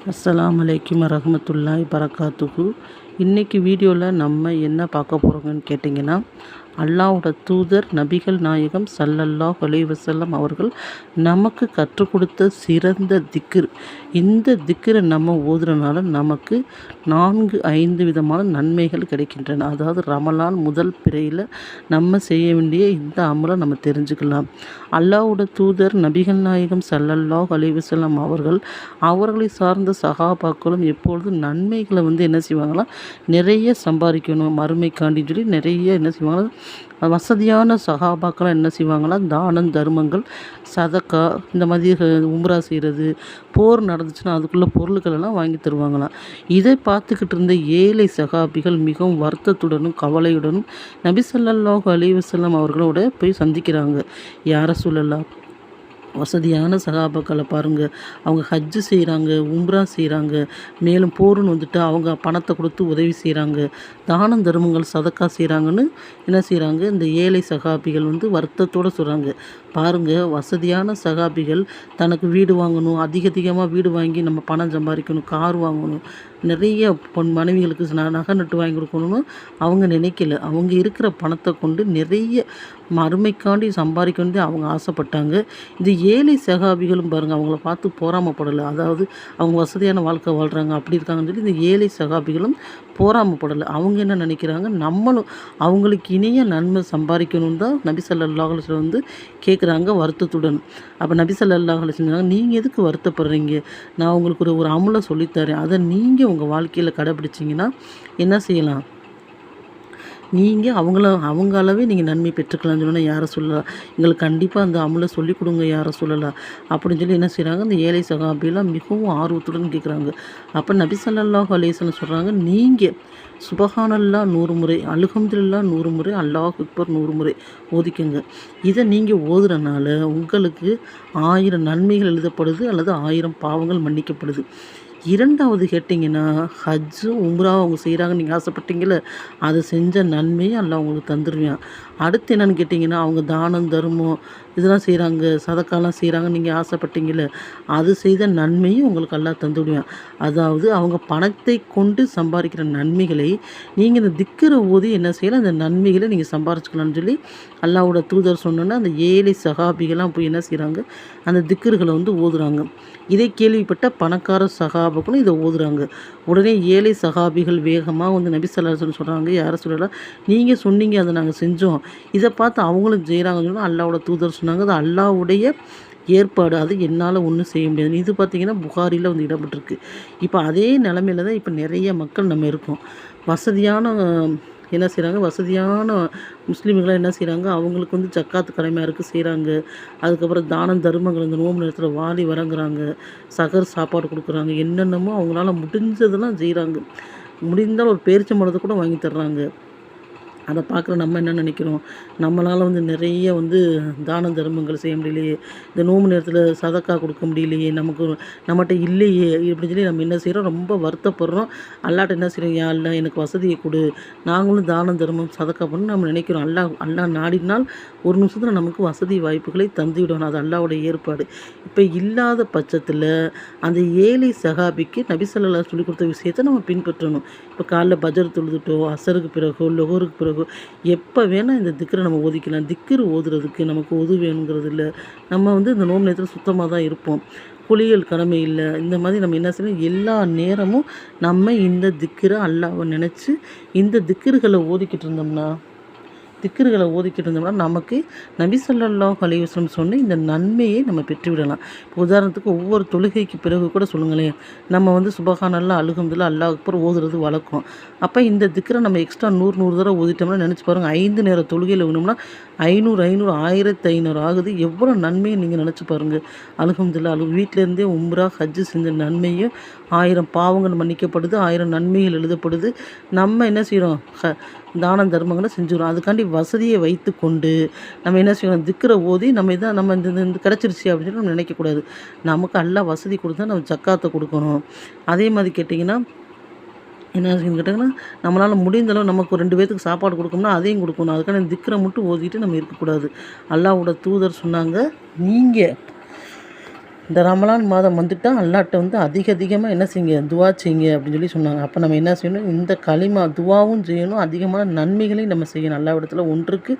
அஸ்லாம் அலைக்கும் வரஹ்மத்துல்லாஹி பரக்காத்துஹு இன்றைக்கி வீடியோவில் நம்ம என்ன பார்க்க போகிறோங்கன்னு கேட்டிங்கன்னா அல்லாவோட தூதர் நபிகள் நாயகம் சல்லல்லாஹ் அலைஹி அவர்கள் நமக்கு கற்றுக் கொடுத்த சிறந்த திக்ர். இந்த திக்ரை நம்ம ஓதுறனால நமக்கு நான்கு ஐந்து விதமான நன்மைகள் கிடைக்கின்றன. அதாவது ரமலான் முதல் பிறையில் நம்ம செய்ய வேண்டிய இந்த அமலை நம்ம தெரிஞ்சுக்கலாம். அல்லாவோட தூதர் நபிகள் நாயகம் சல்லல்லாஹ் அலைஹி அவர்கள் அவர்களை சார்ந்த சகாபாக்களும் எப்பொழுதும் நன்மைகளை வந்து என்ன செய்வாங்களாம் நிறைய சம்பாதிக்கணும். மறுமைக்காண்டின்னு சொல்லி நிறைய என்ன செய்வாங்க வசதியான சகாபாக்கெல்லாம் என்ன செய்வாங்கன்னா தானம் தர்மங்கள் சதக்கா இந்த மாதிரி உம்ரா செய்கிறது போர் நடந்துச்சுன்னா அதுக்குள்ளே பொருட்கள் எல்லாம் வாங்கி தருவாங்களாம். இதை பார்த்துக்கிட்டு இருந்த ஏழை சகாபிகள் மிகவும் வருத்தத்துடனும் கவலையுடனும் நபி ஸல்லல்லாஹு அலைஹி வஸல்லம் அவர்களோட போய் சந்திக்கிறாங்க. யார சொல்லலாம் வசதியான சகாபாக்களை பாருங்கள் அவங்க ஹஜ்ஜு செய்கிறாங்க உம்ரா செய்கிறாங்க மேலும் போர்னு வந்துட்டு அவங்க பணத்தை கொடுத்து உதவி செய்கிறாங்க தானம் தர்மங்கள் சதக்கா செய்கிறாங்கன்னு என்ன செய்கிறாங்க இந்த ஏழை சகாபிகள் வந்து வருத்தத்தோடு சொல்கிறாங்க பாருங்கள் வசதியான சகாபிகள் தனக்கு வீடு வாங்கணும் அதிக அதிகமாக வீடு வாங்கி நம்ம பணம் சம்பாதிக்கணும் கார் வாங்கணும் நிறைய பொன் மனைவிகளுக்கு ந- நகை நட்டு வாங்கி கொடுக்கணும்னு அவங்க நினைக்கல. அவங்க இருக்கிற பணத்தை கொண்டு நிறைய மறுமைக்காண்டி சம்பாதிக்கணும்னு அவங்க ஆசைப்பட்டாங்க. இந்த ஏழை சகாபிகளும் பாருங்கள் அவங்கள பார்த்து போராமப்படலை. அதாவது அவங்க வசதியான வாழ்க்கை வாழ்கிறாங்க அப்படி இருக்காங்கன்னு சொல்லி இந்த ஏழை சகாபிகளும் போராமப்படலை. அவங்க என்ன நினைக்கிறாங்க நம்மளும் அவங்களுக்கு இணைய நன்மை சம்பாதிக்கணும் தான் நபி சல்லாஹ் வந்து வஸல்லம் கேட்குறாங்க வருத்தத்துடன். அப்போ நபி ஸல்லல்லாஹு சொன்னாங்க நீங்கள் எதுக்கு வருத்தப்படுறீங்க? நான் உங்களுக்கு ஒரு ஒரு அமுலை சொல்லித்தரேன் அதை நீங்கள் உங்கள் வாழ்க்கையில் கடைப்பிடிச்சிங்கன்னா என்ன செய்யலாம்? நீங்கள் அவங்கள அவங்க அளவே நீங்கள் நன்மை பெற்றுக்கலாம்னு சொன்னால் யாரை சொல்லலாம் எங்களுக்கு கண்டிப்பாக அந்த அமுலை சொல்லிக் கொடுங்க யாரை சொல்லலாம் அப்படின்னு சொல்லி என்ன செய்கிறாங்க அந்த ஏழை சகாபிலாம் மிகவும் ஆர்வத்துடன் கேட்குறாங்க அப்போ நபி ஸல்லல்லாஹு அலைஹி சொல்கிறாங்க நீங்கள் சுபஹானல்லா நூறு முறை அல்ஹம்துலில்லாஹ் நூறு முறை அல்லாஹ் அக்பர் நூறு முறை ஓதிக்கங்க. இதை நீங்கள் ஓதுறனால உங்களுக்கு ஆயிரம் நன்மைகள் எழுதப்படுது அல்லது ஆயிரம் பாவங்கள் மன்னிக்கப்படுது. இரண்டாவது கேட்டிங்கன்னா ஹஜ்ஜு உம்ரா அவங்க செய்கிறாங்கன்னு நீங்கள் ஆசைப்பட்டீங்களே அதை செஞ்ச நன்மையை எல்லாம் உங்களுக்கு தந்துடுவேன் அடுத்து என்னென்னு கேட்டிங்கன்னா அவங்க தானம் தர்மம் இதெல்லாம் செய்கிறாங்க சதக்காலாம் செய்கிறாங்கன்னு நீங்கள் ஆசைப்பட்டீங்களே அது செய்த நன்மையும் உங்களுக்கு எல்லாம் தந்துவிடுவேன் அதாவது அவங்க பணத்தை கொண்டு சம்பாதிக்கிற நன்மைகளை நீங்கள் இந்த திக்கரை போது என்ன செய்யலாம் அந்த நன்மைகளை நீங்கள் சம்பாரிச்சுக்கலாம்னு சொல்லி அல்லாவோட தூதர் சொன்னோன்னா அந்த ஏழை சகாபிகள்லாம் போய் என்ன செய்கிறாங்க அந்த திக்கர்களை வந்து ஓதுறாங்க. இதை கேள்விப்பட்ட பணக்கார சகாபங்களும் இதை ஓதுறாங்க. உடனே ஏழை சகாபிகள் வேகமாக வந்து நபி சொல்லி சொல்கிறாங்க யாரை சொல்லலாம் நீங்கள் சொன்னீங்க அதை நாங்கள் செஞ்சோம். இதை பார்த்து அவங்களும் செய்கிறாங்கன்னு சொன்னால் அல்லாஹ்வோட தூதர் சொன்னாங்க. அது அல்லாவுடைய ஏற்பாடு. அது என்னால் ஒன்றும் செய்ய முடியாது. இது பார்த்திங்கன்னா புகாரியில் வந்து இடம்பெற்றிருக்கு. இப்போ அதே நிலமையில தான் இப்போ நிறைய மக்கள் நம்ம இருக்கோம். வசதியான என்ன செய்கிறாங்க வசதியான முஸ்லீம்களாம் என்ன செய்கிறாங்க அவங்களுக்கு வந்து ஜக்காத்து கடமையாக இருக்குது செய்கிறாங்க அதுக்கப்புறம் தானம் தர்மங்கள் இந்த நோம்பு நேரத்தில் வாரி வரங்குறாங்க சகர் சாப்பாடு கொடுக்குறாங்க. என்னென்னமோ அவங்களால முடிஞ்சதெல்லாம் செய்கிறாங்க முடிந்தால் ஒரு பேரிச்சம்பழத்தை கூட வாங்கி தர்றாங்க. அதை பார்க்குற நம்ம என்ன நினைக்கிறோம்? நம்மளால் வந்து நிறைய வந்து தான தர்மங்கள் செய்ய முடியலையே. இந்த நோம்பு நேரத்தில் சதக்கா கொடுக்க முடியலையே. நமக்கு நம்மகிட்ட இல்லையே இப்படின்னு சொல்லி நம்ம என்ன செய்கிறோம் ரொம்ப வருத்தப்படுறோம். அல்லாட்ட என்ன செய்கிறோம் யா அல்லா எனக்கு வசதியை கொடு. நாங்களும் தானம் தர்மம் சதக்கா பண்ணணும் நம்ம நினைக்கிறோம். அல்லா அல்லா நாடினால் ஒரு நிமிஷத்தில் நமக்கு வசதி வாய்ப்புகளை தந்து விடணும் அது அல்லாவுடைய ஏற்பாடு. இப்போ இல்லாத பட்சத்தில் அந்த ஏழை சகாபிக்கு நபிசல்லா சொல்லி கொடுத்த விஷயத்தை நம்ம பின்பற்றணும். இப்போ காலைல பஜர் தொழுதுட்டோ அசருக்கு பிறகோ லொகோருக்கு பிறகோ எப்போ வேணால் இந்த திக்கரை நம்ம ஓதிக்கலாம். திக்கர் ஓதுறதுக்கு நமக்கு உது வேணுங்கிறது இல்லை. நம்ம வந்து இந்த நோம்பு நேரத்தில் சுத்தமாக தான் இருப்போம். குளியல் கடமை இல்லை. இந்த மாதிரி நம்ம என்ன செய்யணும்? எல்லா நேரமும் நம்ம இந்த திக்கரை அல்லாவை நினச்சி இந்த திக்கர்களை ஓதிக்கிட்டு இருந்தோம்னா திக்கர்களை ஓதிக்கிட்டு இருந்தோம்னா நமக்கு நபி ஸல்லல்லாஹு அலைஹி சொன்ன இந்த நன்மையை நம்ம பெற்றுவிடலாம். இப்போ உதாரணத்துக்கு ஒவ்வொரு தொழுகைக்கு பிறகு கூட சொல்லுங்களேன். நம்ம வந்து சுபஹானல்லா அழுகம்துல்லா அல்லாஹ் அப்புறம் ஓதுறது வழக்கம். அப்போ இந்த திக்கரை நம்ம எக்ஸ்ட்ரா நூறு நூறு தடவை ஓதிட்டோம்னா நினச்சி பாருங்கள் ஐந்து நேர தொழுகையில் வேணும்னா ஐநூறு ஐநூறு ஆயிரத்தி ஐநூறு ஆகுது. எவ்வளோ நன்மையை நீங்கள் நினச்சி பாருங்கள் அல்ஹம்துலில்லாஹ் அழு வீட்டிலேருந்தே உம்ரா ஹஜ்ஜு செஞ்ச நன்மையும் ஆயிரம் பாவங்கள் மன்னிக்கப்படுது ஆயிரம் நன்மைகள் எழுதப்படுது. நம்ம என்ன செய்கிறோம் ஹ தானம் தர்மங்களை செஞ்சுக்கிறோம் அதுக்காண்டி வசதியை வைத்து கொண்டு நம்ம என்ன செய்யணும்? திக்கரை ஓதி நம்ம இதான் நம்ம இந்த இந்த- கிடச்சிருச்சு அப்படின்னு நம்ம நினைக்கக்கூடாது. நமக்கு அல்லா வசதி கொடுத்தா நம்ம ஜக்காத்தை கொடுக்கணும். அதே மாதிரி கேட்டிங்கன்னா என்ன விஷயம்னு கேட்டாங்கன்னா நம்மளால் முடிந்த அளவு நமக்கு ஒரு ரெண்டு பேத்துக்கு சாப்பாடு கொடுக்கணும்னா அதையும் கொடுக்கணும். அதுக்கான திக்கரை மட்டும் ஓதிட்டு நம்ம இருக்கக்கூடாது. அல்லாவோட தூதர் சொன்னாங்க நீங்கள் இந்த ரமலான் மாதம் வந்துட்டால் அல்லாட்ட வந்து அதிக அதிகமாக என்ன செய்யுங்க? துவா செய்யுங்க அப்படின்னு சொல்லி சொன்னாங்க. அப்போ நம்ம என்ன செய்யணும்? இந்த களிமா துவாவும் செய்யணும். அதிகமான நன்மைகளையும் நம்ம செய்யணும். அல்லா இடத்துல ஒன்றுக்கு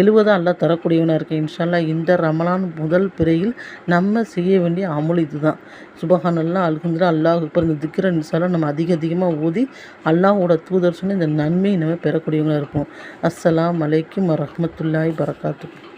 எழுவதாக அல்லா தரக்கூடியவனாக இருக்கேன். இன்ஷால்லா இந்த ரமலான் முதல் பிறையில் நம்ம செய்ய வேண்டிய அமுல் இதுதான். சுபஹானல்லா அல்ஹம்துலில்லாஹ் அல்லாஹ் இப்போ இந்த திக்கிற இன்ஷால்லா நம்ம அதிக அதிகமாக ஓதி அல்லாஹோட தூதர் சொன்ன இந்த நன்மையை நம்ம பெறக்கூடியவங்களாக இருப்போம். அஸ்ஸலாம் அலைக்கும் வரஹ்மத்துல்லாஹி பரக்காத்துக்கு